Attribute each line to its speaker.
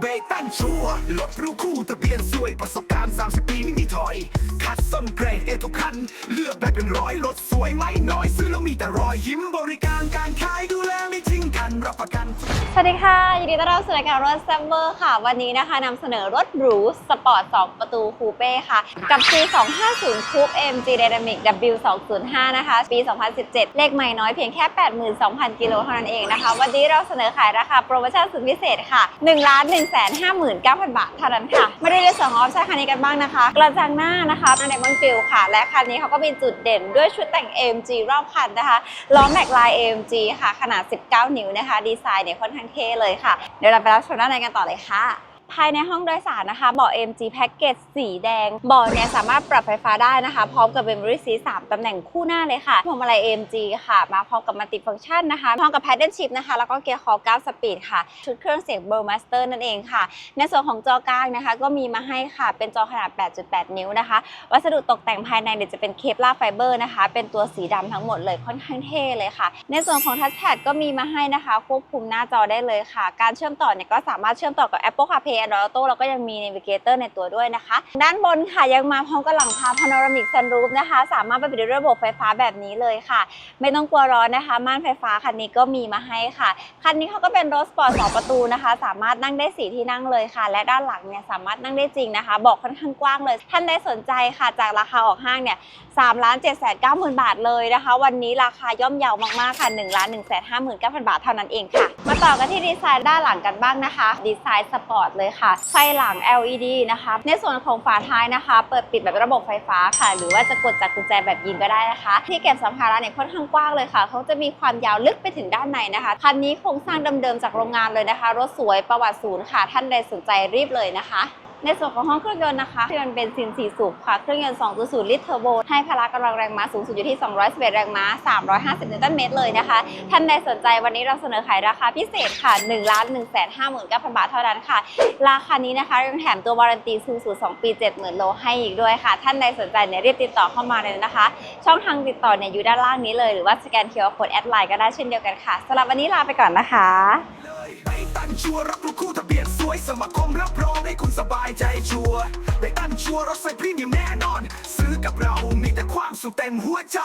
Speaker 1: เบตันชัวร์รถรูคู่ทะเบียนสวยประสบการณ์ 30 ปีไม่มีถอยคัด ส้นเกรดเอทุกคัน เลือกได้เป็นร้อยรถสวยไม่น้อยซื้อแล้วมีแต่รอยยิ้มบริการการขายดูแลไม่ทิ้งกันรับประกัน
Speaker 2: สวัสดีค่ะ ยินดีต้อนรับสู่รายการรถแซมเบอร์ค่ะ วันนี้นะคะนำเสนอรถหรูสปอร์ต 2 ประตูคูเป้ค่ะ กับ C250 Coupe AMG Dynamic W205 นะคะ ปี 2017 เลขไม่น้อยเพียงแค่ 82,000 กิโลเท่านั้นเองนะคะ วันนี้เราเสนอขายราคาโปรโมชั่นสุดพิเศษค่ะ1 1 5 9 0 0 0 บาทเท่านั้นค่ะ มาดูในส่วนของออปชั่นคันนี้กันบ้างนะคะ กระจังหน้านะคะในบอนฟิลค่ะ และคันนี้เขาก็มีจุดเด่นด้วยชุดแต่ง AMG รอบคันนะคะล้อแม็กลาย AMG ค่ะ ขนาด 19 นิ้วนะคะ ดีไซน์เนี่ยค่อนข้างเท่เลยค่ะ เดี๋ยวเราไปรับชมด้านในกันต่อเลยค่ะ ภายในห้องโดยสารนะคะเบาะ MG Package สีแดงเบาะเนี่ยสามารถปรับไฟฟ้าได้นะคะ พร้อมกับ Memory Seat 3ตำแหน่งคู่หน้าเลยค่ะพวงมาลัย AMG ค่ะ มาพร้อมกับ Multi Function นะคะพร้อมกับ Paddle Shift นะคะ แล้วก็เกียร์คอ9 Speed ค่ะ ชุดเครื่องเสียง Burmaster นั่นเองค่ะ ในส่วนของจอกลางนะคะ ก็มีมาให้ค่ะเป็นจอขนาด 8.8 นิ้วนะคะ วัสดุตกแต่งภายในเนี่ยวจะเป็นเคปลาไฟเบอร์นะคะ เป็นตัวสีดำทั้งหมดเลยค่อนข้างเท่เลยค่ะ ในส่วนของทัชแพดก็มีมาให้นะคะ ควบคุมหน้าจอได้เลยค่ะ การเชื่อมต่อเนี่ยก็สามารถเชื่อมต่อกับ Apple CarPlay Android Auto แล้วก็ยังมี Navigator ในตัวด้วยนะคะ ด้านบนค่ะยังมาพร้อมกับหลังคา Panoramic Sunroof นะคะ สามารถไปปิดด้วยระบบไฟฟ้าแบบนี้เลยค่ะ ไม่ต้องกลัวร้อนนะคะ ม่านไฟฟ้าคันนี้ก็มีมาให้ค่ะ คันนี้เขาก็เป็นรถสปอร์ตสองประตูนะคะ สามารถนั่งได้สี่ที่นั่งเลยค่ะ และด้านหลังเนี่ยสามารถนั่งได้จริงนะคะ บอกค่อนข้างกว้างเลย ท่านใดสนใจค่ะจากราคาออกห้างเนี่ยสามล้านเจ็ดแสนเก้าหมื่นบาทเลยนะคะ วันนี้ราคาย่อมเยาวมากๆค่ะหนึ่งล้านหนึ่งแสนห้าหมื่นเก้าพันบาทเท่านั้นเองค่ะ มาต่อกันที่ดีไซน์ด้านหลังกันบ้างนะคะ ดีไซน์สปอร์ตเลยค่ะ ไฟหลัง LED นะคะ ในส่วนของฝาท้ายนะคะ เปิดปิดแบบระบบไฟฟ้าค่ะ หรือว่าจะกดจากกุญแจแบบยิงก็ได้นะคะ ที่เก็บสัมภาระเนี่ยค่อนข้างกว้างเลยค่ะ เขาจะมีความยาวลึกไปถึงด้านในนะคะ คันนี้โครงสร้างเดิมๆจากโรงงานเลยนะคะ รถสวยประวัติศูนย์ค่ะ ท่านใดสนใจรีบเลยนะคะในส่วนของห้องเครื่องยนต์นะคะเครื่องยนต์เบนซิน 4 สูบค่ะ เครื่องยนต์ 2.0 ลิตรเทอร์โบ ให้พละกำลังแรงม้าสูงสุดอยู่ที่ 211 แรงม้า 350 นิวตันเมตรเลยนะคะ ท่านใดสนใจวันนี้เราเสนอขายราคาพิเศษค่ะ 1 1 5 9 0 0 0 บาทเท่านั้นค่ะ ราคานี้นะคะยังแถมตัววารันตีสูงสุด 2 ปี 70,000 โลให้อีกด้วยค่ะ ท่านใดสนใจเนี่ยรีบติดต่อเข้ามาเลยนะคะ ช่องทางติดต่อเนี่ยอยู่ด้านล่างนี้เลย หรือว่าสแกน QR Code แอดไลน์ก็ได้เช่นเดียวกันค่ะสำหรับวันนี้ลาไปก่อนนะคะ
Speaker 1: ชัวร์รับรู้คู่ทะเบียนสวย สมาคมรับรองให้คุณสบายใจชัวร์ไปตันชัวร์รถไฟพรีเมียมแน่นอน ซื้อกับเรามีแต่ความสุขเต็มหัวใจ